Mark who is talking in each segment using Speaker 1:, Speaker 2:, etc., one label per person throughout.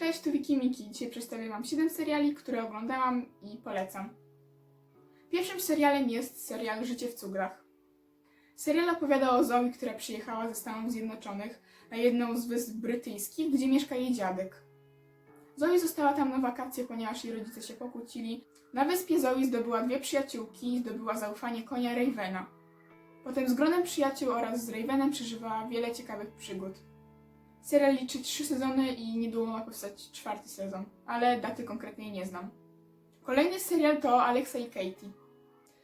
Speaker 1: Cześć, tu Wiki Miki. Dzisiaj przedstawię Wam 7 seriali, które oglądałam i polecam. Pierwszym serialem jest serial Życie w cugrach. Serial opowiada o Zoe, która przyjechała ze Stanów Zjednoczonych na jedną z wysp brytyjskich, gdzie mieszka jej dziadek. Zoe została tam na wakacje, ponieważ jej rodzice się pokłócili. Na wyspie Zoe zdobyła dwie przyjaciółki i zdobyła zaufanie konia Ravena. Potem z gronem przyjaciół oraz z Ravenem przeżywała wiele ciekawych przygód. Serial liczy trzy sezony i niedługo ma powstać czwarty sezon, ale daty konkretnej nie znam. Kolejny serial to Alexa i Katie.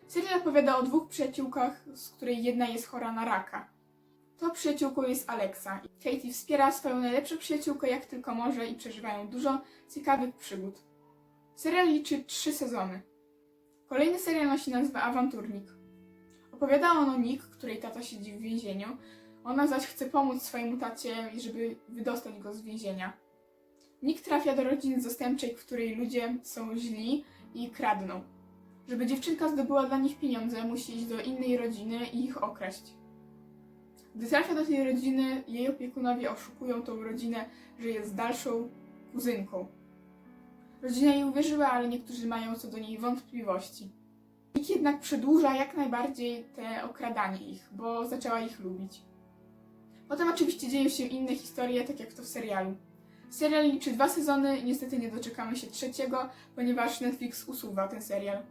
Speaker 1: Serial opowiada o dwóch przyjaciółkach, z której jedna jest chora na raka. To przyjaciółką jest Alexa. Katie wspiera swoją najlepszą przyjaciółkę jak tylko może i przeżywają dużo ciekawych przygód. Serial liczy trzy sezony. Kolejny serial nosi nazwę Awanturnik. Opowiada on o Nick, której tata siedzi w więzieniu, ona zaś chce pomóc swojemu tacie, żeby wydostać go z więzienia. Nick trafia do rodziny zastępczej, w której ludzie są źli i kradną. Żeby dziewczynka zdobyła dla nich pieniądze, musi iść do innej rodziny i ich okraść. Gdy trafia do tej rodziny, jej opiekunowie oszukują tą rodzinę, że jest dalszą kuzynką. Rodzina jej uwierzyła, ale niektórzy mają co do niej wątpliwości. Nick jednak przedłuża jak najbardziej te okradanie ich, bo zaczęła ich lubić. Potem oczywiście dzieją się inne historie, tak jak to w serialu. Serial liczy dwa sezony niestety nie doczekamy się trzeciego, ponieważ Netflix usuwa ten serial.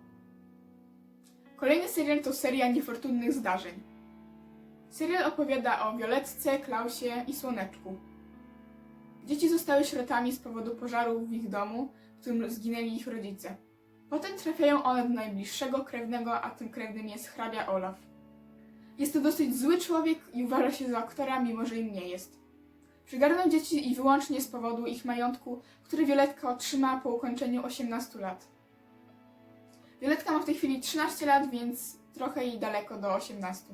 Speaker 1: Kolejny serial to seria niefortunnych zdarzeń. Serial opowiada o Violetce, Klausie i Słoneczku. Dzieci zostały sierotami z powodu pożaru w ich domu, w którym zginęli ich rodzice. Potem trafiają one do najbliższego krewnego, a tym krewnym jest hrabia Olaf. Jest to dosyć zły człowiek i uważa się za aktora, mimo że im nie jest. Przygarnął dzieci i wyłącznie z powodu ich majątku, który Violetka otrzyma po ukończeniu 18 lat. Violetka ma w tej chwili 13 lat, więc trochę jej daleko do 18.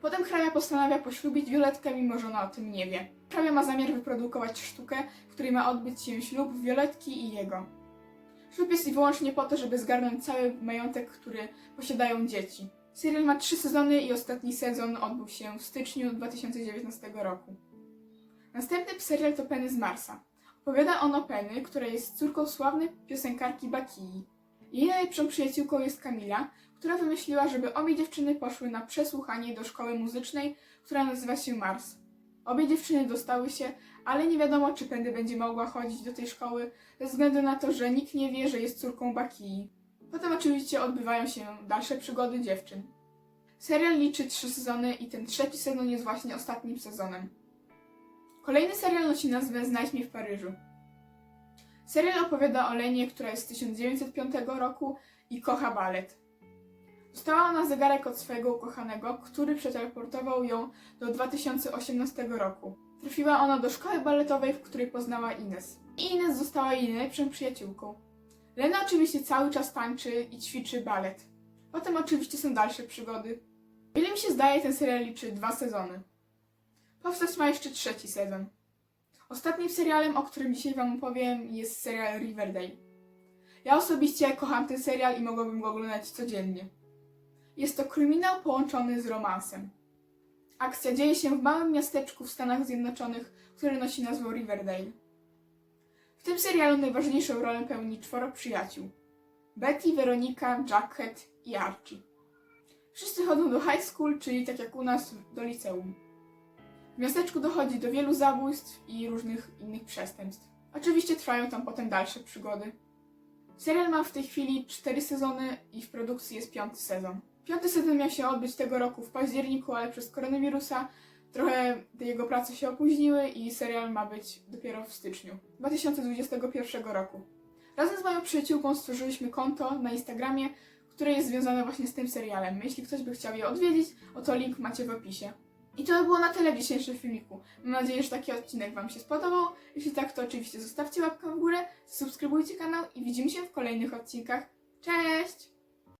Speaker 1: Potem hrabia postanawia poślubić Violetkę, mimo że ona o tym nie wie. Hrabia ma zamiar wyprodukować sztukę, w której ma odbyć się ślub Violetki i jego. Ślub jest wyłącznie po to, żeby zgarnąć cały majątek, który posiadają dzieci. Serial ma trzy sezony i ostatni sezon odbył się w styczniu 2019 roku. Następny serial to Penny z Marsa. Opowiada on o Penny, która jest córką sławnej piosenkarki Bakii. Jej najlepszą przyjaciółką jest Kamila, która wymyśliła, żeby obie dziewczyny poszły na przesłuchanie do szkoły muzycznej, która nazywa się Mars. Obie dziewczyny dostały się, ale nie wiadomo, czy Penny będzie mogła chodzić do tej szkoły, ze względu na to, że nikt nie wie, że jest córką Bakii. Potem oczywiście odbywają się dalsze przygody dziewczyn. Serial liczy trzy sezony i ten trzeci sezon jest właśnie ostatnim sezonem. Kolejny serial nosi nazwę Znajdź mnie w Paryżu. Serial opowiada o Lenie, która jest z 1905 roku i kocha balet. Dostała ona zegarek od swojego ukochanego, który przeteleportował ją do 2018 roku. Trafiła ona do szkoły baletowej, w której poznała Ines. I Ines została jej najlepszą przyjaciółką. Lena oczywiście cały czas tańczy i ćwiczy balet. Potem oczywiście są dalsze przygody. Ile mi się zdaje, ten serial liczy dwa sezony. Powstać ma jeszcze trzeci sezon. Ostatnim serialem, o którym dzisiaj Wam opowiem, jest serial Riverdale. Ja osobiście kocham ten serial i mogłabym go oglądać codziennie. Jest to kryminał połączony z romansem. Akcja dzieje się w małym miasteczku w Stanach Zjednoczonych, które nosi nazwę Riverdale. W tym serialu najważniejszą rolę pełni czworo przyjaciół. Betty, Weronika, Jacket i Archie. Wszyscy chodzą do high school, czyli tak jak u nas do liceum. W miasteczku dochodzi do wielu zabójstw i różnych innych przestępstw. Oczywiście trwają tam potem dalsze przygody. Serial ma w tej chwili cztery sezony i w produkcji jest piąty sezon. Piąty sezon miał się odbyć tego roku w październiku, ale przez koronawirusa trochę te jego prace się opóźniły i serial ma być dopiero w styczniu 2021 roku. Razem z moją przyjaciółką stworzyliśmy konto na Instagramie, które jest związane właśnie z tym serialem. Jeśli ktoś by chciał je odwiedzić, oto link macie w opisie. I to by było na tyle w dzisiejszym filmiku. Mam nadzieję, że taki odcinek Wam się spodobał. Jeśli tak, to oczywiście zostawcie łapkę w górę, subskrybujcie kanał i widzimy się w kolejnych odcinkach. Cześć!